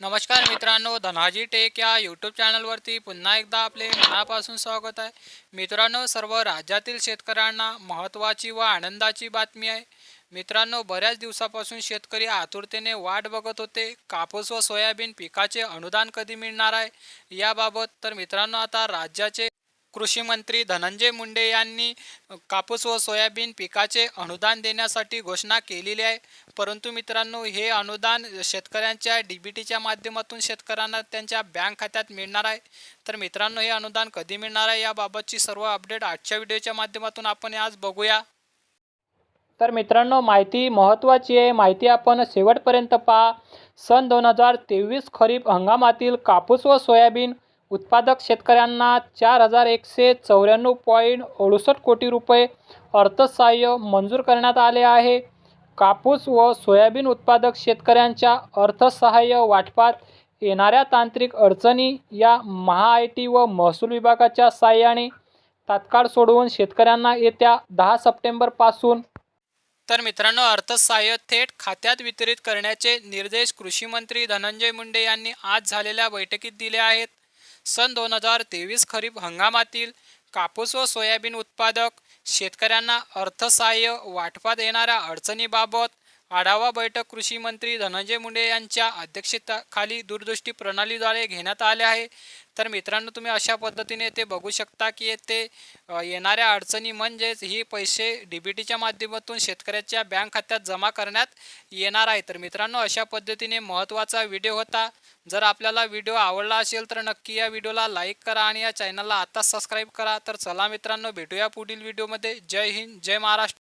नमस्कार मित्रांनो धनाजी टेक या यूट्यूब चॅनलवरती पुन्हा एकदा आपले मनापासून स्वागत आहे. मित्रांनो सर्व राज्यातील शेतकऱ्यांना महत्त्वाची व आनंदाची बातमी आहे. मित्रांनो बऱ्याच दिवसापासून शेतकरी आतुरतेने वाट बघत होते. कापूस व सोयाबीन पिकाचे अनुदान कधी मिळणार आहे? याबाबत तर मित्रांनो आता राज्याचे कृषी मंत्री धनंजय मुंडे यांनी कापूस व सोयाबीन पिकाचे अनुदान देण्यासाठी घोषणा केलेली आहे. परंतु मित्रांनो हे अनुदान शेतकऱ्यांच्या डी बी टीच्या माध्यमातून शेतकऱ्यांना त्यांच्या बँक खात्यात मिळणार आहे. तर मित्रांनो हे अनुदान कधी मिळणार आहे याबाबतची सर्व अपडेट आजच्या व्हिडिओच्या माध्यमातून आपण आज बघूया. तर मित्रांनो माहिती महत्त्वाची आहे. माहिती आपण शेवटपर्यंत पहा. सन दोन हजार तेवीस खरीप हंगामातील कापूस व सोयाबीन उत्पादक शेतकऱ्यांना चार हजार एकशे चौऱ्याण्णव पॉईंट अडुसष्ट कोटी रुपये अर्थसहाय्य मंजूर करण्यात आले आहे. कापूस व सोयाबीन उत्पादक शेतकऱ्यांच्या अर्थसहाय्य वाटपात येणाऱ्या तांत्रिक अडचणी या महा आय टी व महसूल विभागाच्या साहाय्याने तात्काळ सोडवून शेतकऱ्यांना येत्या दहा सप्टेंबरपासून तर मित्रांनो अर्थसहाय्य थेट खात्यात वितरित करण्याचे निर्देश कृषी मंत्री धनंजय मुंडे यांनी आज झालेल्या बैठकीत दिले आहेत. सन दोन हजार तेवीस खरीप हंगामातील कापूस व सोयाबीन उत्पादक शेतकऱ्यांना अर्थसहाय्य वाटपात येणाऱ्या अडचणीबाबत आढावा बैठक कृषी मंत्री धनंजय मुंडे यांच्या अध्यक्षतेखाली दूरदृष्टी प्रणालीद्वारे घेण्यात आले आहे. तर मित्रांनो तुम्ही अशा पद्धतीने ते बघू शकता की ते येणाऱ्या अडचणी म्हणजेच ही पैसे डी बी टीच्या माध्यमातून शेतकऱ्याच्या बँक खात्यात जमा करण्यात येणार आहे. तर मित्रांनो अशा पद्धतीने महत्त्वाचा व्हिडिओ होता. जर आपल्याला व्हिडिओ आवडला असेल तर नक्की या व्हिडिओला लाईक करा आणि या चॅनलला आत्ताच सबस्क्राईब करा. तर चला मित्रांनो भेटूया पुढील व्हिडिओमध्ये. जय हिंद जय महाराष्ट्र.